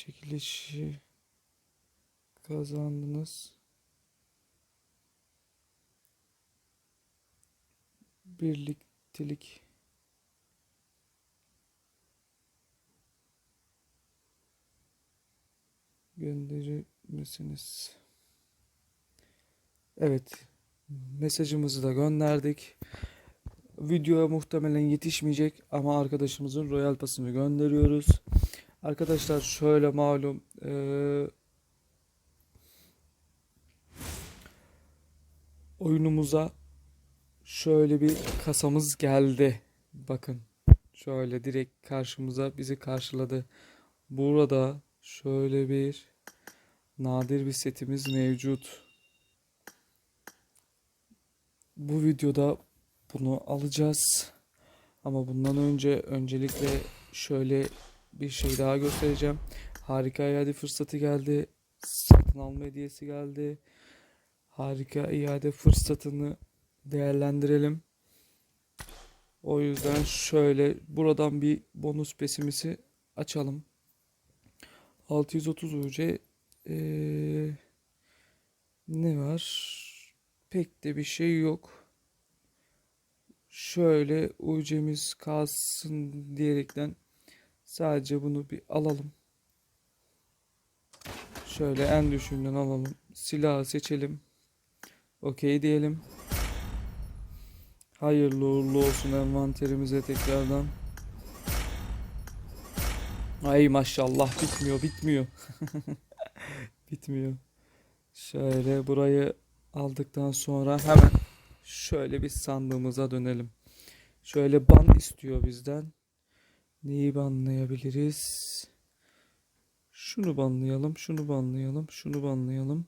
çekilişi kazandınız. Birliktelik gönderir misiniz? Evet. Mesajımızı da gönderdik. Videoya muhtemelen yetişmeyecek ama arkadaşımızın Royal Pass'ını gönderiyoruz. Arkadaşlar şöyle malum eee, oyunumuza şöyle bir kasamız geldi. Bakın şöyle direkt karşımıza bizi karşıladı. Burada şöyle bir nadir bir setimiz mevcut. Bu videoda bunu alacağız. Ama bundan önce öncelikle şöyle bir şey daha göstereceğim. Harika iade fırsatı geldi. Satın alma hediyesi geldi. Harika iade fırsatını değerlendirelim. O yüzden şöyle buradan bir bonus pesimisi açalım. 630 UC eee, ne var? Pek de bir şey yok. Şöyle UC'miz kalsın diyerekten sadece bunu bir alalım. Şöyle en düşüğünden alalım. Silahı seçelim. Okey diyelim. Hayırlı uğurlu olsun envanterimize tekrardan. Ay maşallah bitmiyor bitmiyor. bitmiyor. Şöyle burayı aldıktan sonra hemen şöyle bir sandığımıza dönelim. Şöyle ban istiyor bizden. Neyi banlayabiliriz? Şunu banlayalım, şunu banlayalım, şunu banlayalım.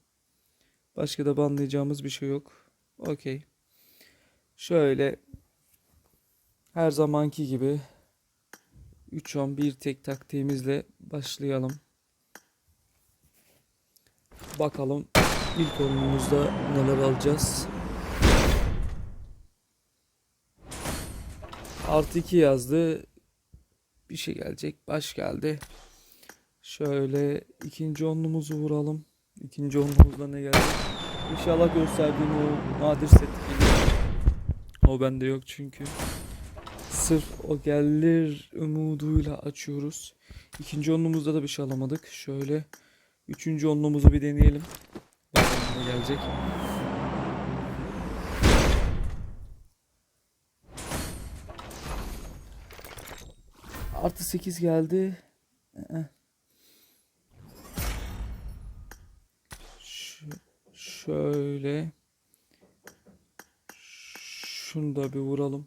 Başka da banlayacağımız bir şey yok. Okey. Şöyle her zamanki gibi 3-10 bir tek taktiğimizle başlayalım. Bakalım ilk oyunumuzda neler alacağız. Artı 2 yazdı. Bir şey gelecek. Baş geldi. Şöyle ikinci onlumuzu vuralım. İkinci onlumuzda ne geldi? İnşallah gösterdiğim o nadir set. O bende yok çünkü. Sırf o gelir umuduyla açıyoruz. İkinci onlumuzda da bir şey alamadık. Şöyle üçüncü onlumuzu bir deneyelim. Bakalım ne gelecek. Artı 8 geldi. Ee. Ş- şöyle. Şunu da bir vuralım.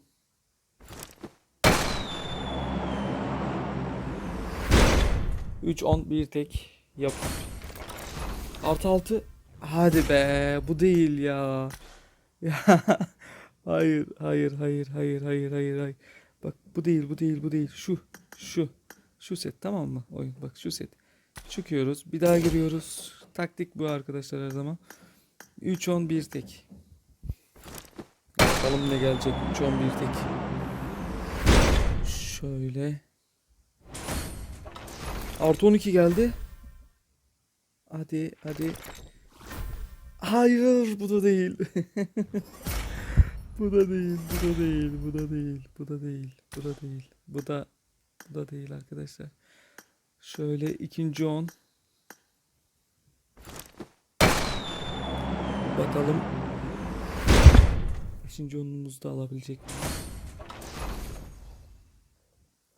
Üç on bir tek yap. Artı altı. Hadi be bu değil ya. Hayır hayır hayır hayır hayır hayır hayır. Bak bu değil bu değil bu değil. Şu şu şu set tamam mı? Oyun bak şu set. Çıkıyoruz. Bir daha giriyoruz. Taktik bu arkadaşlar her zaman. 3 10 1 tek. Bakalım ne gelecek 3 10 1 tek. Şöyle. Artı 12 geldi. Hadi hadi. Hayır bu da değil. bu da değil, bu da değil, bu da değil, bu da değil, bu da değil, bu da bu da değil arkadaşlar. Şöyle ikinci on. Bakalım. Beşinci onumuzu da alabilecek mi?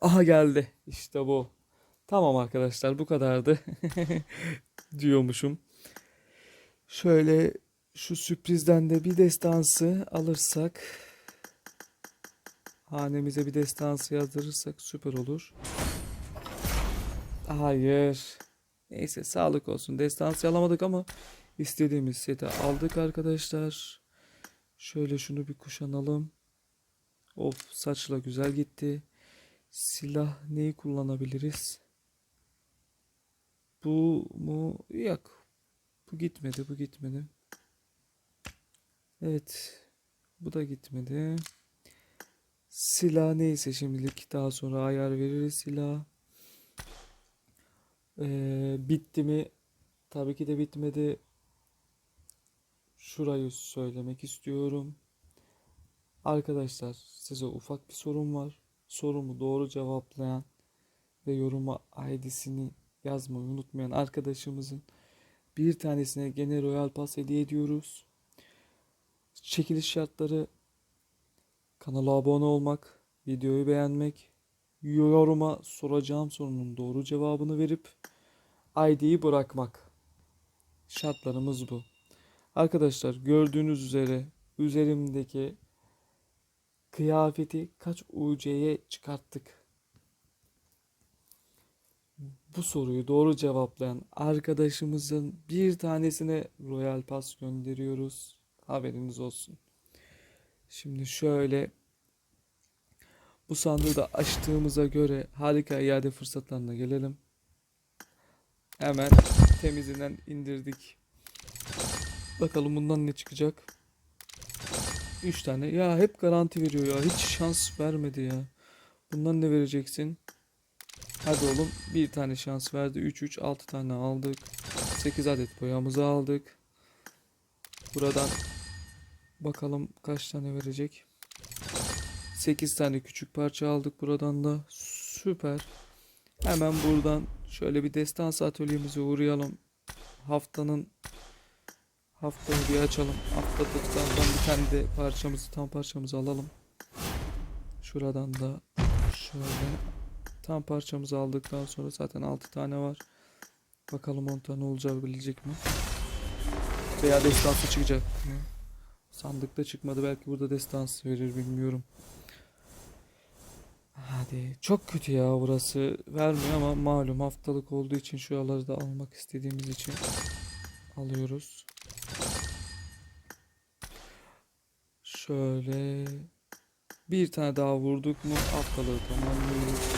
Aha geldi. İşte bu. Tamam arkadaşlar bu kadardı. diyormuşum. Şöyle şu sürprizden de bir destansı alırsak hanemize bir destansı yazdırırsak süper olur. Hayır. Neyse sağlık olsun. Destansı alamadık ama istediğimiz seti aldık arkadaşlar. Şöyle şunu bir kuşanalım. Of saçla güzel gitti. Silah neyi kullanabiliriz? Bu mu? Yok. Bu gitmedi, bu gitmedi. Evet. Bu da gitmedi. Silah neyse şimdilik daha sonra ayar veririz silah. Ee, bitti mi? Tabii ki de bitmedi. Şurayı söylemek istiyorum. Arkadaşlar size ufak bir sorum var. Sorumu doğru cevaplayan ve yoruma ID'sini yazmayı unutmayan arkadaşımızın bir tanesine gene Royal Pass hediye ediyoruz. Çekiliş şartları kanala abone olmak, videoyu beğenmek, yoruma soracağım sorunun doğru cevabını verip ID'yi bırakmak. Şartlarımız bu. Arkadaşlar gördüğünüz üzere üzerimdeki kıyafeti kaç UC'ye çıkarttık? Bu soruyu doğru cevaplayan arkadaşımızın bir tanesine Royal Pass gönderiyoruz. Haberiniz olsun. Şimdi şöyle bu sandığı da açtığımıza göre harika iade fırsatlarına gelelim. Hemen temizinden indirdik. Bakalım bundan ne çıkacak. 3 tane. Ya hep garanti veriyor ya. Hiç şans vermedi ya. Bundan ne vereceksin? Hadi oğlum. Bir tane şans verdi. 3 3 6 tane aldık. 8 adet boyamızı aldık. Buradan bakalım kaç tane verecek. 8 tane küçük parça aldık buradan da. Süper. Hemen buradan şöyle bir destans atölyemize uğrayalım. Haftanın haftayı bir açalım. Haftalıklardan bir tane de parçamızı tam parçamızı alalım. Şuradan da şöyle tam parçamızı aldıktan sonra zaten 6 tane var. Bakalım 10 tane olacağı bilecek mi? Veya destansı çıkacak mı? Sandıkta çıkmadı. Belki burada destansı verir bilmiyorum. Hadi. Çok kötü ya burası. Vermiyor ama malum haftalık olduğu için şuraları da almak istediğimiz için alıyoruz. Şöyle bir tane daha vurduk mu haftalığı tamamlıyoruz.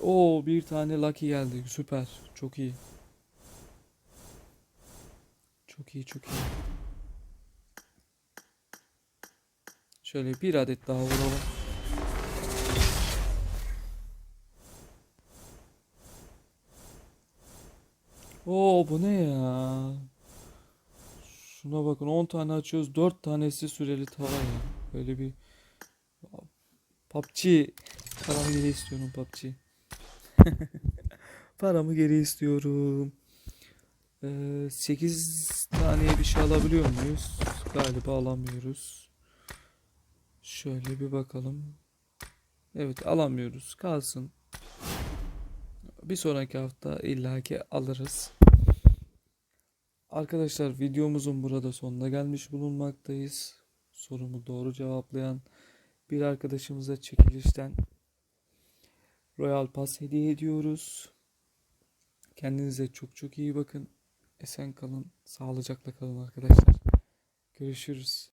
Oo bir tane lucky geldi. Süper. Çok iyi. Çok iyi çok iyi. Şöyle bir adet daha vuralım. Oo bu ne ya? Şuna bakın 10 tane açıyoruz 4 tanesi süreli tava ya. Böyle bir PUBG paramı geri istiyorum PUBG. Paramı geri istiyorum. Ee, 8 taneye bir şey alabiliyor muyuz? Galiba alamıyoruz. Şöyle bir bakalım. Evet alamıyoruz. Kalsın. Bir sonraki hafta illaki alırız. Arkadaşlar videomuzun burada sonuna gelmiş bulunmaktayız. Sorumu doğru cevaplayan bir arkadaşımıza çekilişten Royal Pass hediye ediyoruz. Kendinize çok çok iyi bakın. Esen kalın, sağlıcakla kalın arkadaşlar. Görüşürüz.